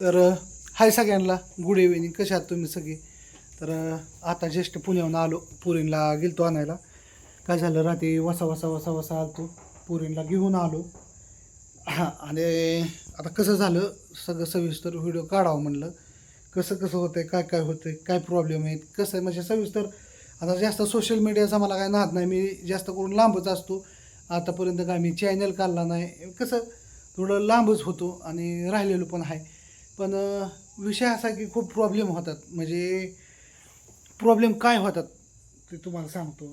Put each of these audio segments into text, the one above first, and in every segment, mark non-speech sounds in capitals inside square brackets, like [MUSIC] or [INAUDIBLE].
तर हाय सगळ्यांना. Good evening कशा आहात तुम्ही सगळे? तर आता ज्येष्ठ पुण्याहून आलो. पुरीला गेलतो आणायला. काय झालं रात्री वसा वसा वसा वसा आलतो. पुरीला घेऊन आलो. हां आणि आता कसं झालं सगळं सविस्तर व्हिडिओ काढावं म्हणलं. कसं कसं होतंय काय काय होतंय काय प्रॉब्लेम आहेत कसं आहे? म्हणजे सविस्तर आता जास्त सोशल मीडियाचा मला काय नाद नाही. मी जास्त करून लांबच असतो. आतापर्यंत काय मी चॅनल काढला नाही. कसं? थोडं लांबच होतो आणि राहिलेलो पण आहे. पण विषय असा की खूप प्रॉब्लेम होतात. म्हणजे प्रॉब्लेम काय होतात ते तुम्हाला सांगतो.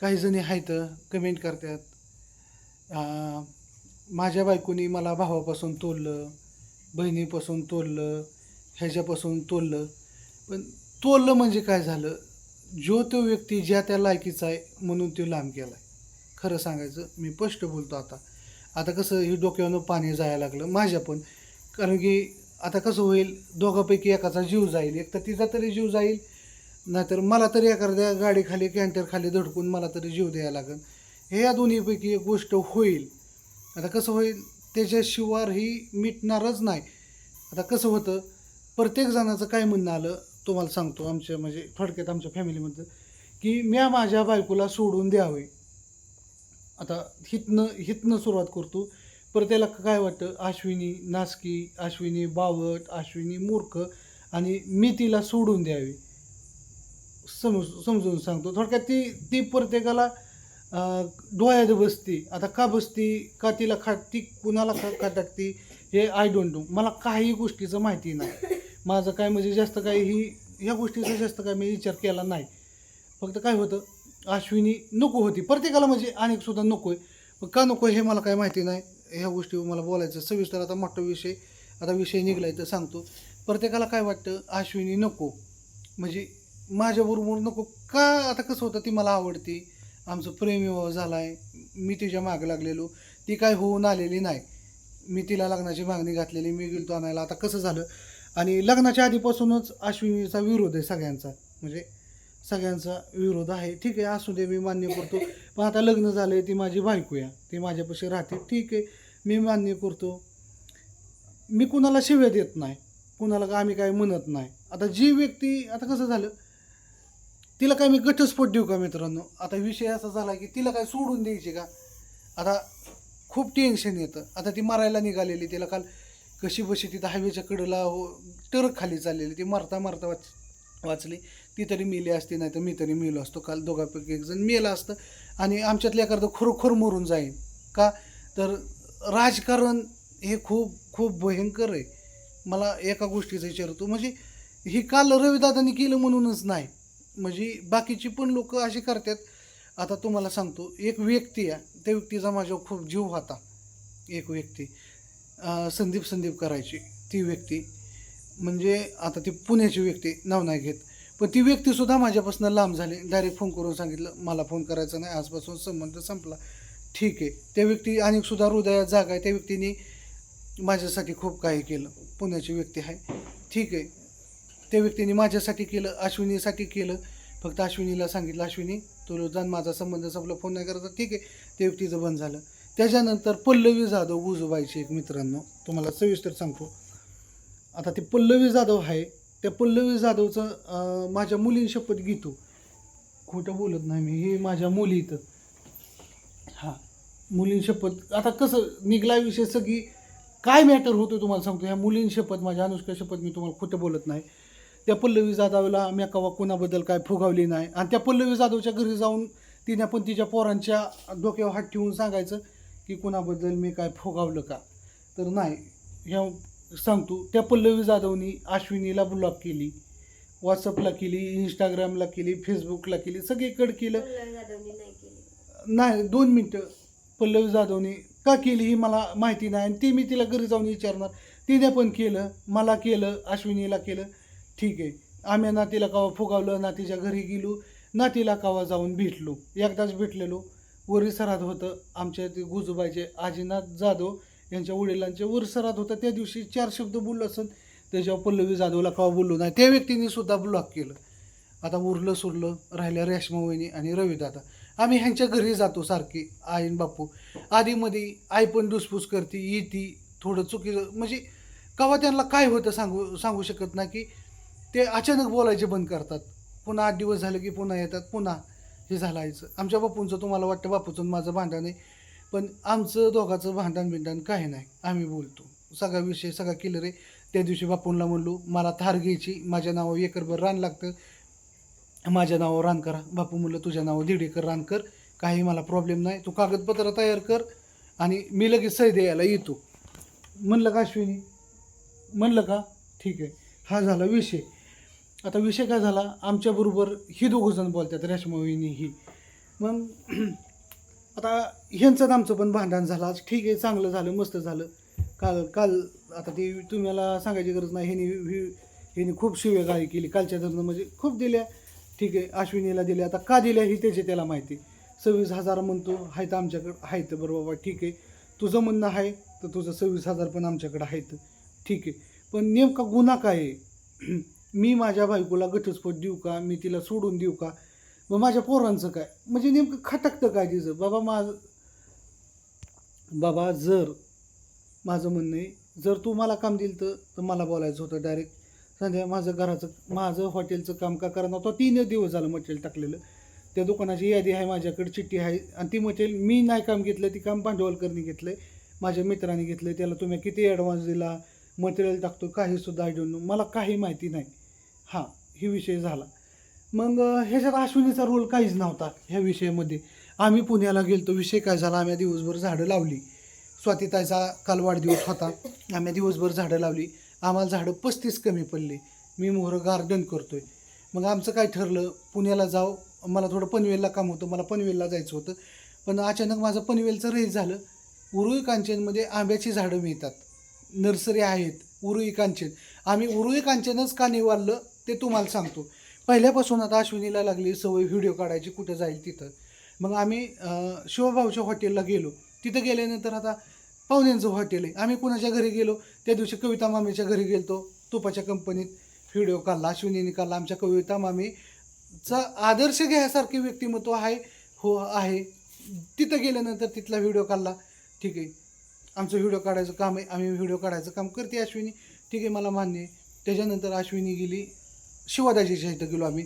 काही जणी आहेत कमेंट करतात. माझ्या बायकोनी मला भावापासून तोललं बहिणीपासून तोललं ह्याच्यापासून तोललं पण तोललं म्हणजे काय झालं? जो तो व्यक्ती ज्या त्या लायकीचा आहे म्हणून तो लांब गेला आहे खरं सांगायचं मी स्पष्ट बोलतो आता. आता कसं ही डोक्यावरनं पाणी जायला लागलं. माझ्या पण. कारण की आता कसं होईल? दोघांपैकी एकाचा जीव जाईल. एक तर तिचा तरी जीव जाईल नाहीतर मला तरी एखाद्या गाडीखाली कॅन्टरखाली धडकून मला तरी जीव द्यायला लागेल. हे या दोन्हीपैकी एक गोष्ट होईल. आता कसं होईल? त्याच्याशिवार ही मिटणारच नाही. आता कसं होतं? प्रत्येक जणाचं काय म्हणणं आलं? तुम्हाला सांगतो आमच्या म्हणजे थोडक्यात आमच्या फॅमिलीमध्ये की म्या माझ्या बायकोला सोडून द्यावे. आता हितनं हितनं सुरुवात करतो. पर त्याला काय वाटतं? अश्विनी नासकी अश्विनी बावट अश्विनी मूर्ख आणि मी तिला सोडून द्यावी. समज समजून सांगतो. थोडक्यात ती ती प्रत्येकाला डोळ्यात बसती. आता का बसती? का तिला खा ती कुणाला खा का टाकती हे आय डोंट नो मला काही गोष्टीचं माहिती नाही. माझं काय म्हणजे जास्त काही ही ह्या गोष्टीचा जास्त काय मी विचार केला नाही. फक्त काय होतं? अश्विनी नको होती. प्रत्येकाला म्हणजे अनेकसुद्धा नको आहे का नको हे मला काय माहिती नाही. ह्या गोष्टीवर मला बोलायचं सविस्तर आता मोठा विषय आता विषय निघलाय तर सांगतो. प्रत्येकाला काय वाटतं? अश्विनी नको. म्हणजे माझ्याबरोबर नको का? आता कसं होतं? ती मला आवडती. आमचं प्रेमविवाह झाला आहे मी तिच्या मागं लागलेलो. ती काय होऊन आलेली नाही. मी तिला लग्नाची मागणी घातलेली. मी गेलतो आणायला. आता कसं झालं? आणि लग्नाच्या आधीपासूनच अश्विनीचा विरोध आहे सगळ्यांचा. म्हणजे सगळ्यांचा विरोध आहे. ठीक आहे असू दे मी मान्य करतो. पण आता लग्न झालं आहे ती माझी बायको या ती माझ्यापाशी राहते. ठीक आहे. मी मान्य करतो. मी कुणाला शिव्या देत नाही. कुणाला का आम्ही काय म्हणत नाही. आता जी व्यक्ती आता कसं झालं? तिला काय मी घटस्फोट देऊ का मित्रांनो? आता विषय असा झाला की तिला काय सोडून द्यायची का? आता खूप टेन्शन येतं. आता ती मरायला निघालेली. तिला काल कशी बशी तिथं हायवेच्या कडेला हो टरक खाली चाललेली. ती मारता मारता वाच वाचली. ती तरी मेली असती नाही तर मी तरी मेलो असतो. काल दोघांपैकी एक जण मेलं असतं. आणि आमच्यातल्या एखादं खरोखर मरून जाईन. का? तर राजकारण हे खूप खूप भयंकर आहे. मला एका गोष्टीचा विचार होतो. म्हणजे ही काल रविदादांनी केलं म्हणूनच नाही. म्हणजे बाकीची पण लोक अशी करतात. आता तुम्हाला सांगतो एक व्यक्ती आहे. त्या व्यक्तीचा माझ्यावर खूप जीव होता. एक व्यक्ती. संदीप संदीप करायची. ती व्यक्ती. म्हणजे आता ती पुण्याची व्यक्ती. नाव नाही घेत. पण ती व्यक्तीसुद्धा माझ्यापासून लांब झाली. डायरेक्ट फोन करून सांगितलं मला फोन करायचा नाही. आजपासून संबंध संपला. ठीक आहे. त्या व्यक्ती अनेक सुद्धा हृदयात जागा आहे. त्या व्यक्तीने माझ्यासाठी खूप काही केलं. पुण्याची व्यक्ती आहे. ठीक आहे. त्या व्यक्तीने माझ्यासाठी केलं अश्विनीसाठी केलं. फक्त अश्विनीला सांगितलं अश्विनी तुला जाण माझा संबंध संपला फोन नाही करायचा ठीक आहे. त्या व्यक्तीचं बंद झालं. त्याच्यानंतर पल्लवी जाधव गुजूबाईची एक मित्रांनो. तुम्हाला सविस्तर सांगतो. आता ते पल्लवी जाधव आहे. त्या पल्लवी जाधवचं माझ्या मुलीने शपथ घेतो. खोटं बोलत नाही मी. हे माझ्या मुली इथं. हां. मुलीन शपथ आता कसं निघला विषय सगळी काय मॅटर होतो तुम्हाला सांगतो? ह्या मुलीन शपथ माझ्या अनुष्का शपथ मी तुम्हाला खोटं बोलत नाही. त्या पल्लवी जाधवला मी कवा कोणाबद्दल काय फुगावली नाही. आणि त्या पल्लवी जाधवच्या घरी जाऊन तिने पण तिच्या पोरांच्या डोक्यावर हात ठेवून सांगायचं की कोणाबद्दल मी काय फुगावलं का? तर नाही. ह्या सांगतो त्या पल्लवी जाधवनी अश्विनीला ब्लॉक केली व्हॉट्सअपला केली इंस्टाग्रामला केली फेसबुकला केली सगळीकडे केलं. नाही दोन मिनटं. पल्लवी जाधवने का केली ही मला माहिती नाही आणि ती मी तिला घरी जाऊन विचारणार. तिने पण केलं मला केलं अश्विनीला केलं. ठीक आहे. आम्ही नातीला कावा कवा फुगावलं नातीच्या घरी गेलो. नातीला कावा कवा जाऊन भेटलो. एकदाच भेटलेलो. वरिसरात होतं आमच्या ते गुजूबाईचे आजीनाथ जाधव यांच्या वडिलांचे. वरिसरात होतं. त्या दिवशी चार शब्द बोललो असत त्याच्यावर पल्लवी जाधवला कवा बोललो नाही. त्या व्यक्तीने सुद्धा ब्लॉक केलं. आता उरलं सुरलं राहिल्या रेश्मा वहिनी आणि रविदादा आम्ही ह्यांच्या घरी जातो सारखी आईन बापू. आधीमध्ये आई पण दुसफूस करते येते थोडं चुकीचं म्हणजे कवा त्यांना काय होतं सांगू सांगू शकत नाही की ते अचानक बोलायचे बंद करतात. पुन्हा आठ दिवस झाले की पुन्हा येतात पुन्हा हे झालायचं आमच्या बापूंचं तुम्हाला वाटतं बापूचं माझं भांडण आहे पण आमचं दोघाचं भांडण बिंडण काही नाही आम्ही बोलतो. सगळा विषय सगळा क्लिअर आहे. त्या दिवशी बापूंना म्हणलो मला थार घ्यायची माझ्या नावावर एकरभर रान लागतं माझ्या नावावर रान करा. बापू म्हणलं तुझ्या नावावर दीड एकर रान कर. काही मला प्रॉब्लेम नाही. तू कागदपत्र तयार कर आणि मी लगेच सही द्यायला येतो. म्हणलं का अश्विनी? म्हणलं का? ठीक आहे. हा झाला विषय. आता विषय काय झाला? आमच्याबरोबर ही दोघं जण बोलतात रेशमाविनी ही. मग [CLEARS THROAT] आता ह्यांचं आमचं पण भांडण झालं. आज ठीक आहे चांगलं झालं मस्त झालं. काल काल आता ती तुम्हाला सांगायची गरज नाही. ह्यांनी ही- ह्यांनी खूप शिवेगाळी केली. कालच्या धरणं म्हणजे खूप दिल्या. ठीक आहे अश्विनीला दिले. आता का दिले ही त्याची त्याला माहिती. सव्वीस हजार म्हणतो आहेत आमच्याकडं आहेत बरं बाबा ठीक आहे. तुझं म्हणणं आहे तर तुझं सव्वीस हजार पण आमच्याकडं आहेत ठीक आहे. पण नेमका गुन्हा काय आहे? [CLEARS THROAT] मी माझ्या बायकोला घटस्फोट देऊ का? मी तिला सोडून देऊ का? मग माझ्या पोरांचं काय? म्हणजे नेमकं खटकतं काय तिचं? बाबा माझ बाबा जर माझं म्हणणं आहे जर तू मला काम दिलं तर मला बोलायचं होतं डायरेक्ट संध्या माझं घराचं माझं हॉटेलचं काम का करणार तो तीन दिवस झालं मटेरियल टाकलेलं. त्या दुकानाची यादी आहे माझ्याकडे चिठ्ठी आहे. आणि ती मटेरियल मी नाही काम घेतलं ती काम भांडवलकरनी घेतलं आहे माझ्या मित्राने घेतलं आहे त्याला तुम्ही किती ॲडव्हान्स दिला मटेरियल टाकतो काहीसुद्धा आय डोंट मला काही माहिती नाही. हां ही विषय झाला. मग ह्याच्यात अश्विनीचा रोल काहीच नव्हता ह्या विषयामध्ये. आम्ही पुण्याला गेलो तो विषय काय झाला? आम्ही दिवसभर झाडं लावली. स्वातीताईचा काल वाढदिवस होता. आम्ही दिवसभर झाडं लावली. आम्हाला झाडं पस्तीस कमी पडले. मी मोहरं गार्डन करतो आहे मग आमचं काय ठरलं? पुण्याला जाऊ मला थोडं पनवेलला काम होतं. मला पनवेलला जायचं होतं. पण अचानक माझं पनवेलचं रेस झालं. उरुई कांचनमध्ये आंब्याची झाडं मिळतात. नर्सरी आहेत. उरुई कांचन. आम्ही उरुई कांचनच का निवारलं ते तुम्हाला सांगतो. पहिल्यापासून आता अश्विनीला लागली सवय व्हिडिओ काढायची कुठं जाईल तिथं. मग आम्ही शिवभाऊच्या हॉटेलला गेलो. तिथं गेल्यानंतर आता पाहुण्यांचं हॉटेल आहे. आम्ही कुणाच्या घरी गेलो त्या दिवशी कविता मामीच्या घरी गेलो तुपाच्या कंपनीत व्हिडिओ काढला अश्विनीने काढला. आमच्या कविता मामीचा आदर्श घ्यायसारखे व्यक्तिमत्व आहे हो आहे. तिथं गेल्यानंतर तिथला व्हिडिओ काढला. ठीक आहे. आमचं व्हिडिओ काढायचं काम आहे. आम्ही व्हिडिओ काढायचं काम करते अश्विनी. ठीक आहे मला मान्य आहे. त्याच्यानंतर अश्विनी गेली. शिवादाजीच्या इथं गेलो आम्ही.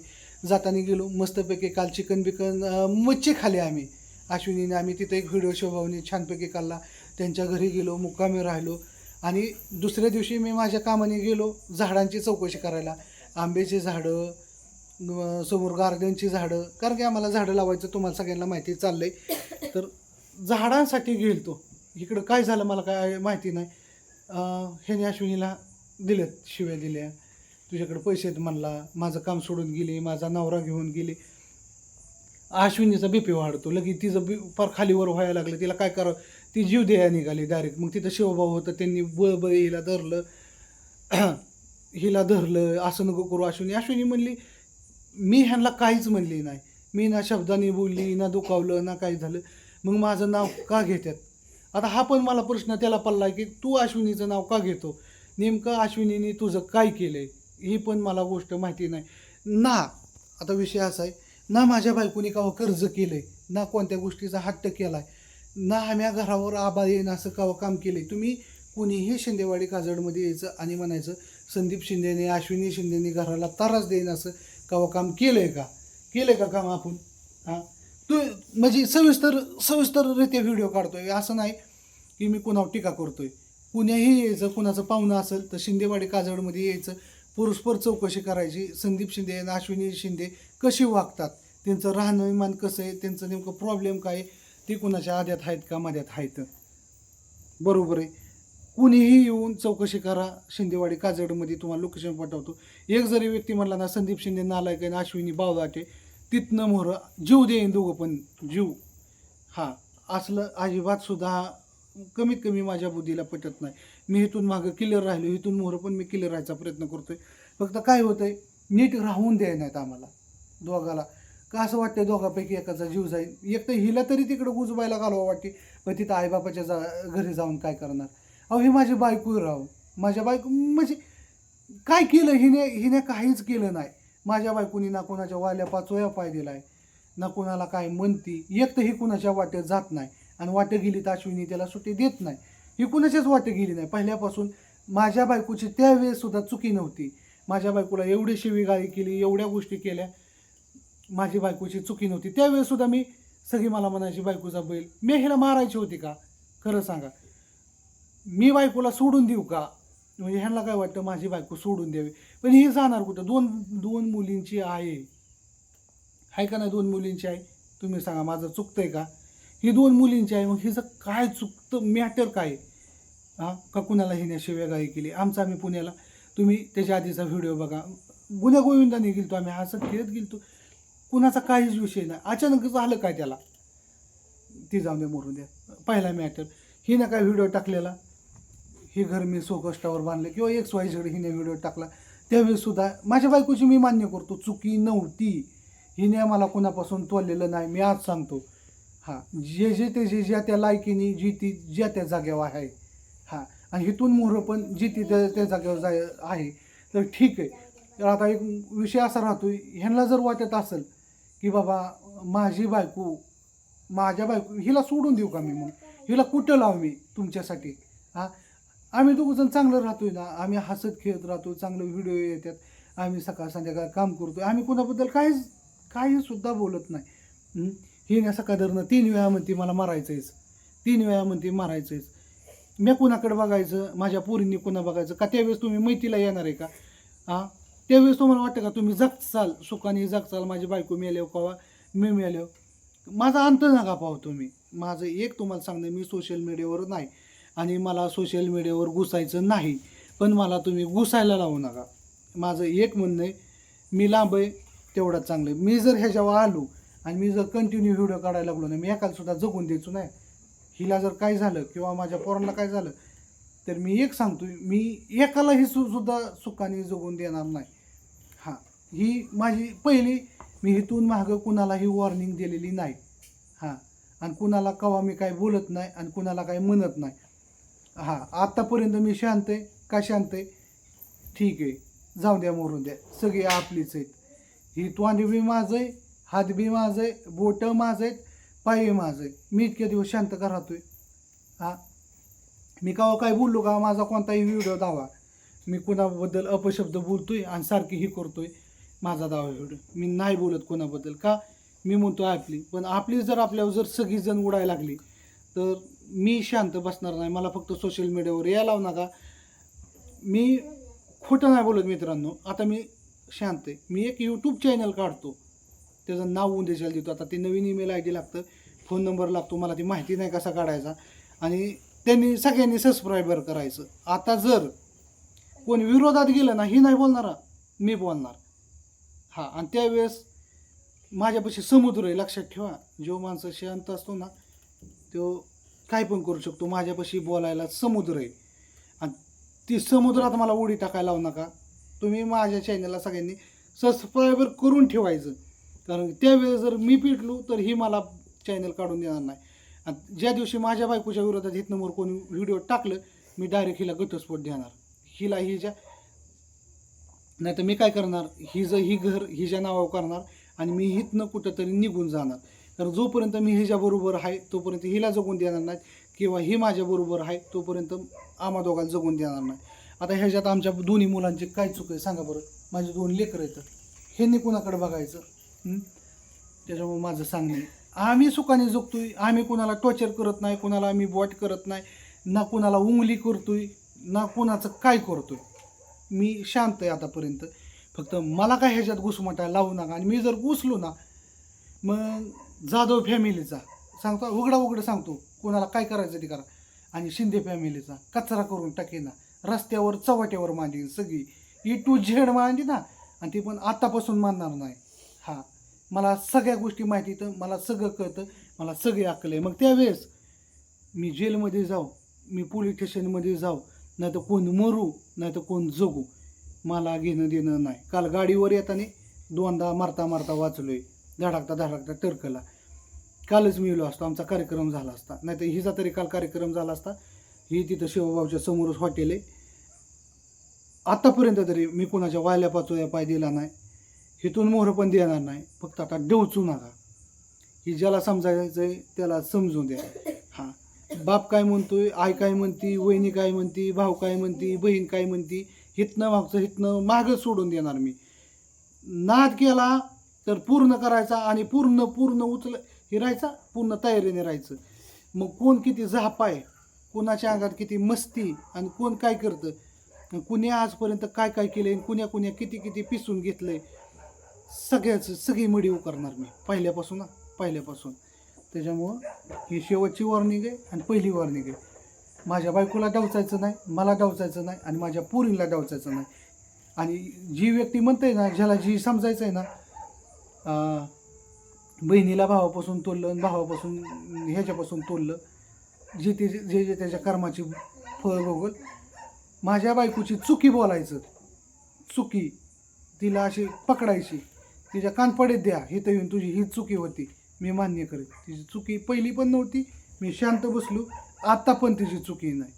जाताना गेलो. मस्तपैकी काल चिकन बिकन मच्छी खाली आम्ही. अश्विनीने आम्ही तिथं एक व्हिडिओ शोभावणी छानपैकी काढला. त्यांच्या घरी गेलो मुक्कामी राहिलो. आणि दुसऱ्या दिवशी मी माझ्या कामाने गेलो झाडांची चौकशी करायला. आंब्याची झाडं समोर गार्डनची झाडं. कारण की आम्हाला झाडं लावायचं तुम्हाला सगळ्यांना माहिती चाललं आहे तर झाडांसाठी गेलतो. इकडं काय झालं मला काय माहिती नाही. ह्याने अश्विनीला दिलेत शिव्या दिल्या. तुझ्याकडे पैसे आहेत म्हणला. माझं काम सोडून गेले माझा नवरा घेऊन गेले. अश्विनीचा बीपी वाढतो. लगेच तिचं बी फार खालीवर व्हायला लागलं. तिला काय करावं? ती जीव निघाली डायरेक्ट मग तिथं शिवभाऊ होतं त्यांनी बळबळ हिला धरलं. [CLEARS THROAT] हिला धरलं असं नको करू अश्विनी. अश्विनी म्हणली मी ह्यांना काहीच म्हणली नाही. मी ना शब्दाने बोलली ना दुखावलं ना काही झालं. मग माझं नाव का घेतात आता हा पण मला प्रश्न त्याला पडला की तू अश्विनीचं नाव का घेतो? नेमकं अश्विनीने तुझं काय केलं आहे ही पण मला गोष्ट माहिती नाही. ना. आता विषय असा आहे ना माझ्या बायकोनी का हो कर्ज केलं आहे ना कोणत्या गोष्टीचा हट्ट केला आहे ना आम्ही घरावर आबा येईन असं कवा काम केले तुम्ही कुणीही शिंदेवाडी काजडमध्ये यायचं आणि म्हणायचं संदीप शिंदेने अश्विनी शिंदेने घराला ताराच देईन असं कवा काम केलं आहे का? केलं आहे का काम आपण? हां? तू म्हणजे सविस्तर सविस्तररित्या व्हिडिओ काढतो आहे असं नाही की मी कुणावर टीका करतो आहे कुण्याही यायचं कुणाचं पाहुणं असेल तर शिंदेवाडी काजडमध्ये यायचं. पुरस्पर चौकशी करायची. संदीप शिंदे आणि अश्विनी शिंदे कशी वागतात? त्यांचं राहणीमान कसं आहे? त्यांचं नेमकं प्रॉब्लेम काय आहे, ती कुणाच्या आद्यात आहेत का मध्यात आहेत? बरोबर आहे. कुणीही येऊन चौकशी करा. शिंदेवाडी काजडमध्ये तुम्हाला लोकेशन पाठवतो. एक जरी व्यक्ती म्हणला ना संदीप शिंदे नालायक आहे ना अश्विनी बावदाटे तिथनं मोहरं जीव देईन दोघं पण. जीव. हा असलं अजिबात सुद्धा कमीत कमी माझ्या बुद्धीला पटत नाही. मी इथून मागं क्लिअर राहिलो इथून मोहरं पण मी क्लिअर राहायचा प्रयत्न करतोय. फक्त काय होतंय? नीट राहून द्याय नाहीत आम्हाला. दोघाला. का असं वाटतंय दोघापैकी एकाचा जीव जाईल? एक तर हिला तरी तिकडं गुजबायला घालवा वाटते पण तिथं आईबापाच्या जा घरी जाऊन काय करणार? अहो ही माझी बायको राव. माझ्या बायको म्हणजे काय केलं हिने? हिने काहीच केलं नाही. माझ्या बायकोनी ना कोणाच्या वाल्या पाचोया पाय आहे ना कोणाला काय म्हणती. एक तर ही कुणाच्या वाटेत जात नाही आणि वाटे गेली तर अश्विनी त्याला सुट्टी देत नाही. ही कुणाच्याच वाटे गेली नाही. पहिल्यापासून माझ्या बायकोची त्यावेळेस सुद्धा चुकी नव्हती. माझ्या बायकोला एवढी शिवीगाळी केली एवढ्या गोष्टी केल्या. माझी बायकोची चुकी नव्हती. त्यावेळेस सुद्धा मी सगळी मला म्हणायची बायकोचा बैल मी हिला मारायची होती का? खरं सांगा. मी बायकोला सोडून देऊ का? म्हणजे ह्यांना काय वाटतं? माझी बायको सोडून द्यावी. पण ही जाणार कुठं? दोन दोन मुलींची आहे. आहे का नाही दोन मुलींची आहे तुम्ही सांगा माझं चुकतं आहे का? ही दोन मुलींची आहे मग हिचं काय चुकतं? मॅटर काय? हां? का कुणाला हिने शिव्यागाळी केली? आमचा आम्ही पुण्याला. तुम्ही त्याच्या आधीचा व्हिडिओ बघा. गुन्ह्या गोविंदाने गेलतो आम्ही. हसत खेळत गेलतो. कुणाचा काहीच विषय नाही. अचानक झालं काय त्याला? ती जाऊन द्या मोरून द्या पहिला मॅटर हिनं काय व्हिडिओ टाकलेला? हे घर मी सोकष्टावर बांधलं किंवा एक्स वाय हिने व्हिडिओ टाकला. त्यावेळीसुद्धा माझ्या बायकोची मी मान्य करतो चुकी नव्हती. हिने मला कोणापासून तोललेलं नाही मी आज सांगतो. हां जे जे ते जे ज्या त्या लायकीने जी ती ज्या त्या जागेवर आहे. हां आणि हिथून मोहरं पण जी ती त्या त्या जागेवर जाय आहे. तर ठीक आहे. तर आता एक विषय असा राहतो ह्यांना जर वाटत असेल की बाबा माझी बायको माझ्या बायको हिला सोडून देऊ का मी मग? हिला कुठं लावू मी तुमच्यासाठी? हां? आम्ही दोघंजण चांगलं राहतोय ना? आम्ही हसत खेळत राहतो चांगलं व्हिडिओ येतात. आम्ही सकाळ संध्याकाळ काम करतो आम्ही कोणाबद्दल काहीच काहीसुद्धा बोलत नाही. हं? ही ना सकाळनं तीन वेळा म्हणते मला मारायचंयच तीन वेळा म्हणते मारायचंयच मी कुणाकडे बघायचं? माझ्या पोरींनी कुणा बघायचं? का त्यावेळेस तुम्ही मैतीला येणार आहे का? हां? त्यावेळेस तुम्हाला वाटतं का तुम्ही जगचाल सुखाने जगचाल माझी बायको मेल्यावर कवा मी मेल्यावर? माझा अंत नका पाहू तुम्ही. माझं एक तुम्हाला सांगणं मी सोशल मीडियावर नाही आणि मला सोशल मीडियावर घुसायचं नाही. पण मला तुम्ही घुसायला लावू नका. माझं एक म्हणणं आहे मी लांब आहे तेवढंच चांगलं आहे. मी जर ह्याच्यावर आलो आणि मी जर कंटिन्यू व्हिडिओ काढायला लागलो नाही मी एकाला सुद्धा जगून द्यायचो नाही. हिला जर काय झालं किंवा माझ्या पोरांना काय झालं तर मी एक सांगतो मी एकालाही सु सुद्धा सुखाने जगून देणार नाही. ही माझी पहिली मी इथून मागं कुणालाही वॉर्निंग दिलेली नाही. हां. आणि कुणाला कवा मी काय बोलत नाही आणि कुणाला काय म्हणत नाही. हां. आत्तापर्यंत मी शांत आहे? का शांत आहे? ठीक आहे. जाऊ द्या मोरून द्या. सगळे आपलीच आहेत. ही तोंड बी माझं आहे हात बी माझं आहे बोटं माझं आहेत पाय माझं आहे मी इतके दिवस शांत का आहे हां. मी कवा काय बोललो का? माझा कोणताही व्हिडिओ दावा. मी कुणाबद्दल अपशब्द बोलतोय आणि सारखी ही करतोय. माझा दावा एवढं. मी नाही बोलत कोणाबद्दल. का? मी म्हणतो आपली. पण आपली जर आपल्यावर जर सगळीजण उडायला लागली तर मी शांत बसणार नाही. मला फक्त सोशल मीडियावर या लावू नका. मी खोटं नाही बोलत मित्रांनो. आता मी शांत आहे. मी एक यूट्यूब चॅनल काढतो. त्याचं नाव उंदेशाला देतो. आता ते नवीन ईमेल आय डी लागतं. फोन नंबर लागतो. मला ती माहिती नाही कसा काढायचा. आणि त्यांनी सगळ्यांनी सबस्क्रायबर करायचं. आता जर कोण विरोधात गेलं ना ही नाही बोलणारा. मी बोलणार. हां आणि त्यावेळेस माझ्यापाशी समुद्र आहे लक्षात ठेवा. जो माणसं शांत असतो ना तो काय पण करू शकतो. माझ्यापाशी बोलायला समुद्र आहे. आणि ती समुद्रात मला उडी टाकायला लावू नका. तुम्ही माझ्या चॅनलला सगळ्यांनी सबस्क्रायबर करून ठेवायचं. कारण त्यावेळेस जर मी पिटलो तर ही मला चॅनल काढून देणार नाही. आणि ज्या दिवशी माझ्या बायकोच्या विरोधात हित नंबर कोणी व्हिडिओ टाकलं मी डायरेक्ट हिला घटस्फोट देणार. हिला हिच्या नाही तर मी काय करणार? ही जर ही घर हिच्या नावावर करणार आणि मी हितनं कुठंतरी निघून जाणार. कारण जोपर्यंत मी हिच्याबरोबर आहे तोपर्यंत हिला जगून देणार नाही किंवा ही माझ्याबरोबर आहे तोपर्यंत आम्हा दोघाला जगून देणार नाही आता ह्याच्यात आमच्या दोन्ही मुलांची काय चूक आहे सांगा बरं? माझे दोन लेकर आहेत. हे नि कुणाकडे बघायचं? त्याच्यामुळे माझं सांगणे. आम्ही सुखाने जगतोय. आम्ही कुणाला टॉर्चर करत नाही कुणाला आम्ही बॉट करत नाही ना कुणाला उंगली करतोय ना कुणाचं काय करतोय. मी शांत आहे आतापर्यंत. फक्त मला काय ह्याच्यात घुसमटायला लावू नका. आणि मी जर घुसलो ना मग जाधव फॅमिलीचा सांगतो उघडा उघडं सांगतो कोणाला काय करायचं ते करा. आणि शिंदे फॅमिलीचा कचरा करून टाकेना रस्त्यावर चव्हाट्यावर मांडीन सगळी. ई टू झेड मांडी ना आणि ती पण आत्तापासून मानणार नाही. हा मला सगळ्या गोष्टी माहिती तर मला सगळं कळतं मला सगळे अक्कल आहे. मग त्यावेळेस मी जेलमध्ये जाऊ मी पोलीस स्टेशनमध्ये जाऊ नाही तर कोण मरू नाही तर कोण जगू. मला घेणं देणं नाही. काल गाडीवर येताना दोनदा मारता मारता वाचलो आहे धडाकता धडाकता टरकला कालच मिळलो असतो. आमचा कार्यक्रम झाला असता. नाही तर हिचा तरी काल कार्यक्रम झाला असता. ही तिथं शिवबाबच्या समोरच हॉटेल आहे. आत्तापर्यंत तरी मी कोणाच्या वायल्या पाचोया पाय दिला नाही. हिथून मोहर पण देणार नाही. फक्त आता डवचू नका. ही ज्याला समजायचं आहे त्याला समजून द्या. हां. बाप काय म्हणतोय आई काय म्हणती वहिनी काय म्हणती भाऊ काय म्हणती बहीण काय म्हणती हितनं मागचं हितनं मागं सोडून देणार मी. नाद केला तर पूर्ण करायचा आणि पूर्ण पूर्ण उचल हे राहायचा पूर्ण तयारीने राहायचं. मग कोण किती झाप आहे कोणाच्या अंगात किती मस्ती आणि कोण काय करतं आणि कुणी आजपर्यंत काय काय केलंय आहे कुण्या कुण्या किती किती पिसून घेतलंय सगळ्याच सगळी मडी करणार मी पहिल्यापासून ना पहिल्यापासून. त्याच्यामुळं ही शेवटची वॉर्निंग आहे आणि पहिली वॉर्निंग आहे. माझ्या बायकोला डावचायचं नाही मला डावचायचं नाही आणि माझ्या पुरीला डावचायचं नाही. आणि जी व्यक्ती म्हणते ना ज्याला जी समजायचं आहे ना बहिणीला भावापासून तोडलं आणि भावापासून ह्याच्यापासून तोडलं जे ते जे जे त्याच्या कर्माची फळ भोगल माझ्या बायकोची चुकी बोलायचं. चुकी तिला अशी पकडायची. तिच्या कानपडीत द्या हे तर येऊन तुझी ही चुकी होती. मी मान्य करेन. तिची चुकी पहिली पण नव्हती मी शांत बसलो. आत्ता पण तिची चुकी नाही.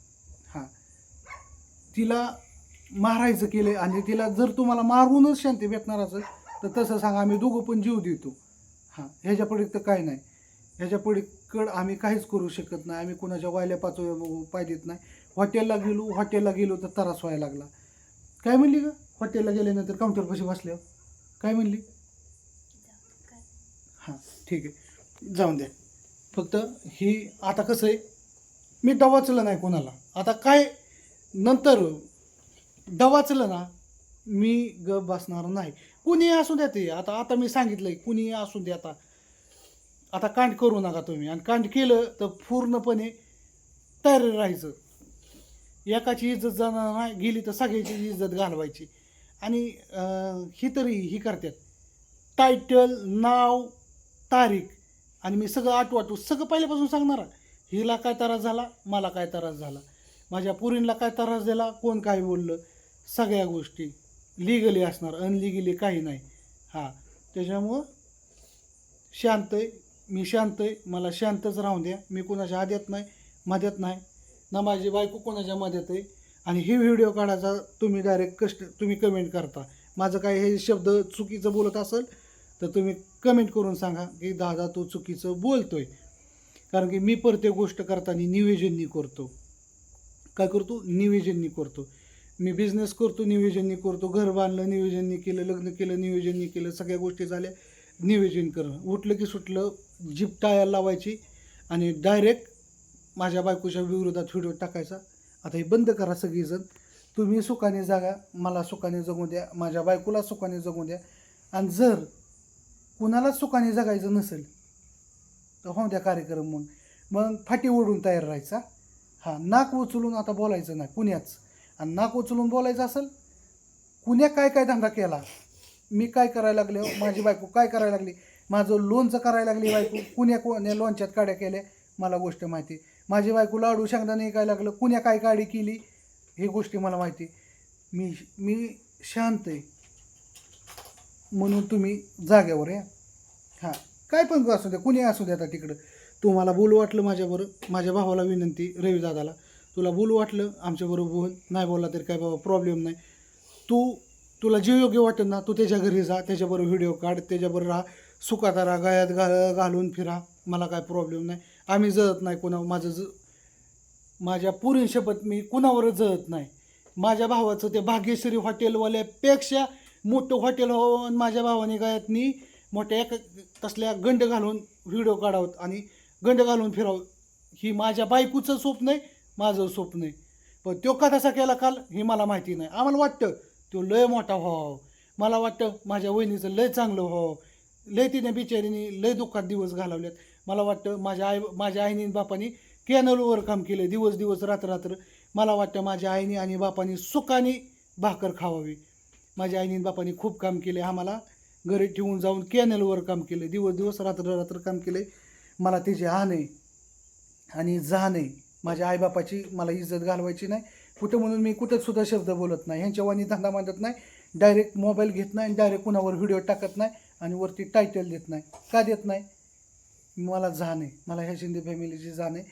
हां. तिला मारायचं केलं आणि तिला जर तुम्हाला मारूनच शांती भेटणार असेल तर तसं सांगा आम्ही दोघं पण जीव देतो. हां. ह्याच्या तर काय नाही. ह्याच्या पडीकड आम्ही काहीच करू शकत नाही. आम्ही कोणाच्या वायल्या पाचव्या पाय देत नाही. हॉटेलला गेलो हॉटेलला गेलो तर त्रास व्हायला लागला. काय म्हणली ग? हॉटेलला गेल्यानंतर काउंटर कशी बसल्यावर? काय म्हणली? हां. ठीक आहे. जाऊन द्या. फक्त ही आता कसं आहे मी डवाचलं नाही कोणाला. आता काय नंतर डवाचलं ना मी ग बसणार नाही. कुणी असू द्या ते. आता आता मी सांगितलंय कुणी असू द्या आता. आता कांड करू नका तुम्ही. आणि कांड केलं तर पूर्णपणे तयार राहायचं. एकाची इज्जत जाणार नाही गेली तर सगळ्याची इज्जत घालवायची. आणि ही तरी ही करतात. टायटल नाव तारीख आणि मी सगळं आठवाटू सगळं पहिल्यापासून सांगणार हिला काय त्रास झाला मला काय त्रास झाला. माझ्या पुरींला काय त्रास दिला कोण काय बोललं सगळ्या गोष्टी. लिगली असणार अनलिगली काही नाही. हां त्याच्यामुळं शांत आहे. मी शांत आहे. मला शांतच राहून द्या. मी कोणाच्या आद्यात नाही मध्यात नाही. ना माझी बायको कोणाच्या मध्यात आहे. आणि हे व्हिडिओ काढायचा तुम्ही डायरेक्ट कष्ट तुम्ही कमेंट करता. माझं काय हे शब्द चुकीचं बोलत असेल तर तुम्ही कमेंट करून सांगा की दादा तो चुकीचं बोलतो आहे कारण की मी प्रत्येक गोष्ट करताना निवेदननी करतो. काय करतो? निवेदननी करतो. मी बिझनेस करतो निवेदननी करतो. घर बांधलं निवेदननी केलं लग्न केलं निवेदननी केलं. सगळ्या गोष्टी झाल्या निवेदन करणं. उठलं की सुटलं जीप टाळायला लावायची आणि डायरेक्ट माझ्या बायकोच्या विरोधात व्हिडिओ टाकायचा. आता हे बंद करा सगळीजण. तुम्ही सुखाने जागा मला सुखाने जगू द्या. माझ्या बायकोला सुखाने जगू द्या. आणि जर कुणालाच सुखाने जगायचं नसेल. तर हो द्या कार्यक्रम मग. मग फाटी ओढून तयार राहायचा. हां नाक उचलून आता बोलायचं नाही कुण्याच. आणि नाक उचलून बोलायचं असेल कुण्या काय काय धंदा केला? मी काय करायला लागले? माझी बायको काय करायला लागली? माझं लोणचं करायला लागली बायको. कुण्या कोण्या लोणच्यात काड्या केल्या? मला गोष्ट माहिती. माझी बायको लाडू शेंगदाणे काय लागलं. कुण्या काय काडी केली? ही गोष्टी मला माहिती. मी मी शांत आहे. म्हणून तुम्ही जाग्यावर या. हां. काय पण असू द्या कुणी असू द्या आता तिकडं. तुम्हाला बोलू वाटलं माझ्याबरोबर माझ्या भावाला विनंती रवी दादाला. तुला बोलू वाटलं आमच्याबरोबर बोल नाही बोलला तरी काय बाबा प्रॉब्लेम नाही. तू तुला जे योग्य वाटेल ना तू त्याच्या घरी जा त्याच्याबरोबर व्हिडिओ काढ त्याच्याबरोबर राहा. सुखात राहा गळ्यात घा घालून फिरा. मला काय प्रॉब्लेम नाही. आम्ही जळत नाही कोणा माझं ज माझ्या पुरी शपथ मी कुणावरच जळत नाही. माझ्या भावाचं ते भाग्यश्री हॉटेलवाल्यापेक्षा मोठं हॉटेल होऊन आणि माझ्या भावाने गायतनी मोठ्या एका तसल्या गंड घालून व्हिडिओ काढावत आणि गंड घालून फिरावं. ही माझ्या बायकोचं स्वप्न आहे माझं स्वप्न आहे. पण तो कथासा केला काल हे मला माहिती नाही. आम्हाला वाटतं तो लय मोठा व्हावा. मला वाटतं माझ्या वहिनीचं लय चांगलं व्हावं. लय तिने बिचारीने लय दुःखात दिवस घालवलेत. मला वाटतं माझ्या आई माझ्या आईने बापाने कॅनलवर काम केलं. दिवस दिवस रात्र रात्र. मला वाटतं माझ्या आईने आणि बापाने सुखाने भाकर खावावी. माझ्या आईनी बापाने खूप काम केले. आम्हाला घरी ठेवून जाऊन कॅनलवर काम केले. दिवस दिवस रात्र रात्र काम केले. मला त्याची हा आहे आणि जाण आहे माझ्या आईबापाची मला इज्जत घालवायची नाही. कुठं म्हणून मी कुठंसुद्धा शब्द बोलत नाही. ह्यांच्या वाणी धंदा मांडत नाही. डायरेक्ट मोबाईल घेत नाही डायरेक्ट कुणावर व्हिडिओ टाकत नाही आणि वरती टायटल देत नाही. का देत नाही? मला जाण आहे मला ह्या शिंदे फॅमिलीची जाण आहे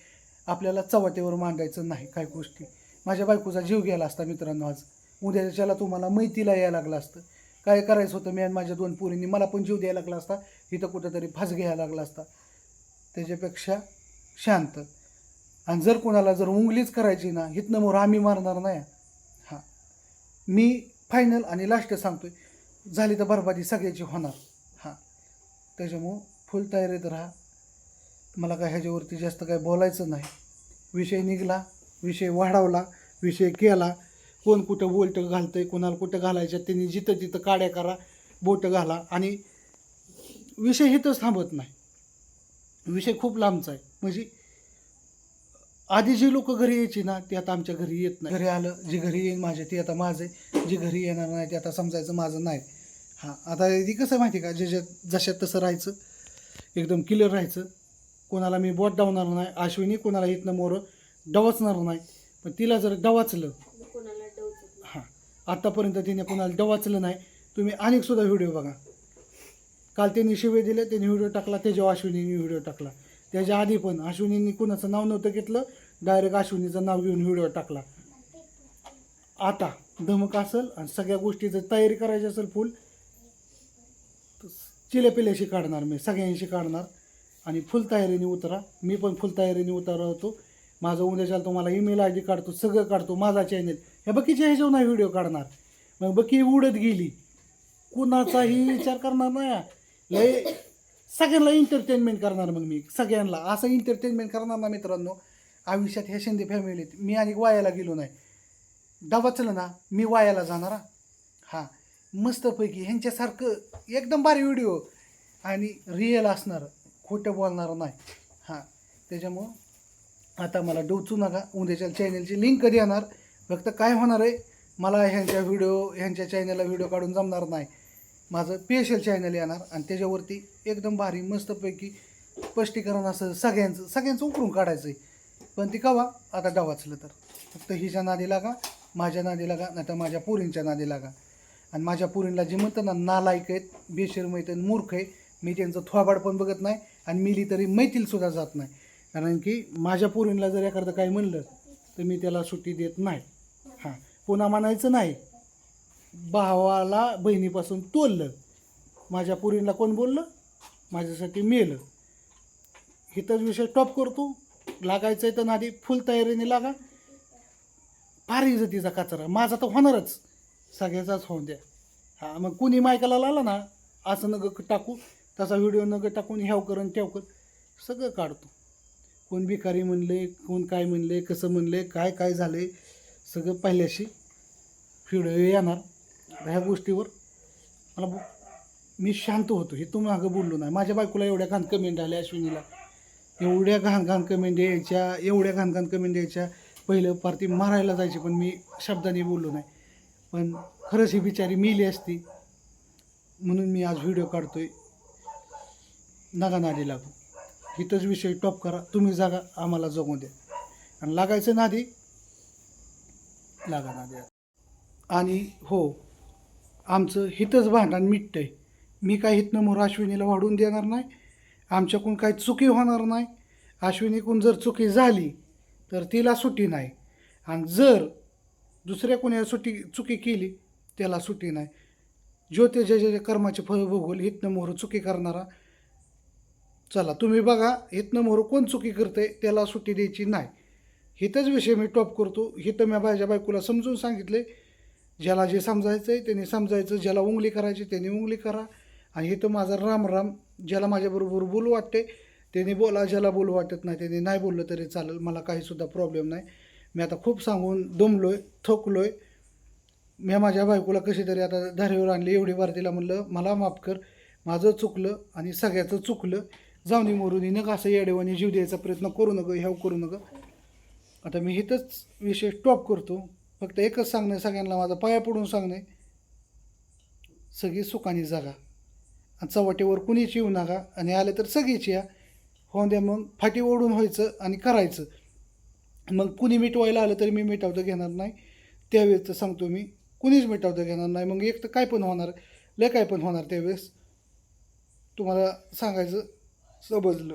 आपल्याला चवटेवर मांडायचं नाही काही गोष्टी. माझ्या बायकोचा जीव गेला असता मित्रांनो आज. उद्याच्याला तुम्हाला मैतीला यायला लागलं असतं. काय करायचं होतं मी आणि माझ्या दोन पोरींनी मला पण जीव द्यायला लागला असता. इथं कुठंतरी फास घ्यायला लागला असता. त्याच्यापेक्षा शांत. आणि जर कोणाला जर उंगलीच करायची ना इथनं मोर आम्ही मारणार नाही. हां. मी फायनल आणि लास्ट सांगतोय. झाली तर बरबादी सगळ्याची होणार. हां. त्याच्यामुळं फुल तयारीत राहा. मला काय ह्याच्यावरती जास्त काय बोलायचं नाही. विषय निघला विषय वाढवला विषय केला. कोण कुठं बोलटं आहे कोणाला कुठं घालायचं त्यांनी जिथं तिथं काड्या करा बोटं घाला. आणि विषय इथंच थांबत नाही. विषय खूप लांबचा आहे. म्हणजे आधी जी लोक घरी यायची ना ती आता आमच्या घरी येत नाही. घरी आलं जे घरी येईन माझे ते आता माझे जे घरी येणार नाही ते आता समजायचं माझं नाही. हां आता ती कसं आहे माहिती आहे का? जे जशात तसं राहायचं एकदम क्लिअर राहायचं. कोणाला मी बोट डावणार नाही अश्विनी कोणाला इथनं मोरं डवचणार नाही. पण तिला जर डवाचलं आत्तापर्यंत तिने कोणाला डवाचलं नाही. तुम्ही अनेक सुद्धा व्हिडिओ बघा. काल त्यांनी शिवे दिले त्यांनी व्हिडिओ टाकला त्याच्यावर अश्विनीने व्हिडिओ टाकला. त्याच्या आधी पण अश्विनींनी कुणाचं नाव नव्हतं घेतलं डायरेक्ट अश्विनीचं नाव घेऊन व्हिडिओ टाकला. आता धमक असेल आणि सगळ्या गोष्टीचं तयारी करायची असेल फुल चिलेपिल्याशी काढणार मी सगळ्यांशी काढणार. आणि फुल तयारीने उतरा. मी पण फुल तयारीने उतरवतो माझं उद्याच्याला तुम्हाला ईमेल आय डी काढतो सगळं काढतो माझा चॅनेल ह्या बकीच्या ह्याच्यावर नाही व्हिडिओ काढणार. मग बकी उडत गेली. कुणाचाही विचार करणार नाही. लय सगळ्यांना एंटरटेनमेंट करणार मग मी. सगळ्यांना. असं एंटरटेनमेंट करणार ना मित्रांनो. आयुष्यात ह्या शिंदे फॅमिलीत मी आणि वायाला गेलो नाही. डबाचलं ना मी वायाला जाणार हां. मस्तपैकी ह्यांच्यासारखं एकदम भारी व्हिडिओ आणि रिअल असणार. खोटं बोलणार नाही. हां. त्याच्यामुळं आता मला डोचू नका. उद्याच्या चॅनलची लिंक कधी येणार फक्त काय होणार आहे? मला ह्यांच्या व्हिडिओ ह्यांच्या चॅनलला व्हिडिओ काढून जमणार नाही. माझं स्पेशल चॅनल येणार आणि त्याच्यावरती एकदम भारी मस्तपैकी स्पष्टीकरण असं सगळ्यांचं सगळ्यांचं उकरून काढायचं आहे पण ती कवा? आता डावाचलं तर. फक्त हिच्या नादी लागा माझ्या नादी लागा नाही तर माझ्या पोरींच्या नादी लागा. आणि माझ्या पोरींला जे म्हणतं ना नालायक आहेत बेशर्म आहेत आणि मूर्ख आहे मी त्यांचं थोबाड पण बघत नाही आणि मिली तरी मैतीलसुद्धा जात नाही. कारण की माझ्या पोरींला जर एखादं काही म्हणलं तर मी त्याला सुट्टी देत नाही. हां. पुन्हा म्हणायचं नाही. भावाला बहिणीपासून तोललं. माझ्या पुरींना कोण बोललं? माझ्यासाठी मेलं. इथंच विषय टॉप करतो. लागायचं आहे तर नादी फुल तयारीने लागा. फार इज्जतीचा कचरा. माझा तर होणारच. सगळ्याचाच होऊन द्या. हां मग कुणी मायकाला लाला ना असं नग टाकू. तसा व्हिडिओ नग टाकून ह्याव करून ठेव कर. सगळं काढतो. कोण भिकारी म्हणले कोण काय म्हणले कसं म्हणले काय काय झाले सगळं पहिल्याशी व्हिडिओ येणार. ह्या गोष्टीवर मला मी शांत होतो. हे तुम्ही मागं बोललो नाही. माझ्या बायकोला एवढ्या घाण कमेंट आल्या अश्विनीला. एवढ्या घाण घाण कमेंट यायच्या एवढ्या घाण घाण कमेंट यायच्या. पहिलं पार ती मारायला जायची पण मी शब्दाने बोललो नाही. पण खरंच ही बिचारी मिली असती. म्हणून मी आज व्हिडिओ काढतोय. नगा नादी लागू. इथंच विषय टॉप करा. तुम्ही जागा आम्हाला जगू द्या. आणि लागायचं नादी लागणार आणि हो आमचं हितच भांडण मिटतंय. मी काय हितनं मोर अश्विनीला वाढून देणार नाही? आमच्याकडून काही चुकी होणार नाही? अश्विनीकडून जर चुकी झाली तर तिला सुट्टी नाही. आणि जर दुसऱ्या कोणी सुट्टी चुकी केली त्याला सुट्टी नाही. जो ते जे जे कर्माचे फळ भोगोल हितनं मोहर चुकी करणारा चला तुम्ही बघा हितनं मोहर कोण चुकी करते त्याला सुट्टी द्यायची नाही. हिथंच विषय मी टॉप करतो. हिथं मी माझ्या बायकोला समजून सांगितले. ज्याला जे समजायचं आहे त्याने समजायचं ज्याला उंगली करायची त्याने उंगली करा. आणि इथं माझा राम राम ज्याला माझ्याबरोबर बोलू वाटते त्याने बोला ज्याला बोलू वाटत नाही त्याने नाही बोललं तरी चालेल मला काहीसुद्धा प्रॉब्लेम नाही. मी आता खूप सांगून दमलो आहे थकलो आहे मी माझ्या बायकोला कशी तरी आता धारेवर आणली एवढी वार तिला म्हणलं मला माफ कर माझं चुकलं आणि सगळ्याचं चुकलं. जाऊनी मोरून नका असं येडेवानी जीव द्यायचा प्रयत्न करू नका ह्याव करू नका. आता मी इथंच विषय स्टॉप करतो. फक्त एकच सांगणे सगळ्यांना माझा पाया पडून सांगणे. सगळी सुखाने जागा. आणि चव्हाटेवर कुणीच येऊ नका. आणि आले तर सगळीच या. होऊन द्या मग फाटी ओढून व्हायचं आणि करायचं. मग कुणी मिटवायला आलं तरी मी मिटावतं घेणार नाही. त्यावेळेस तर सांगतो मी कुणीच मिटावतं घेणार नाही. मग एक तर काय पण होणार लय काय पण होणार त्यावेळेस. तुम्हाला सांगायचं समजलं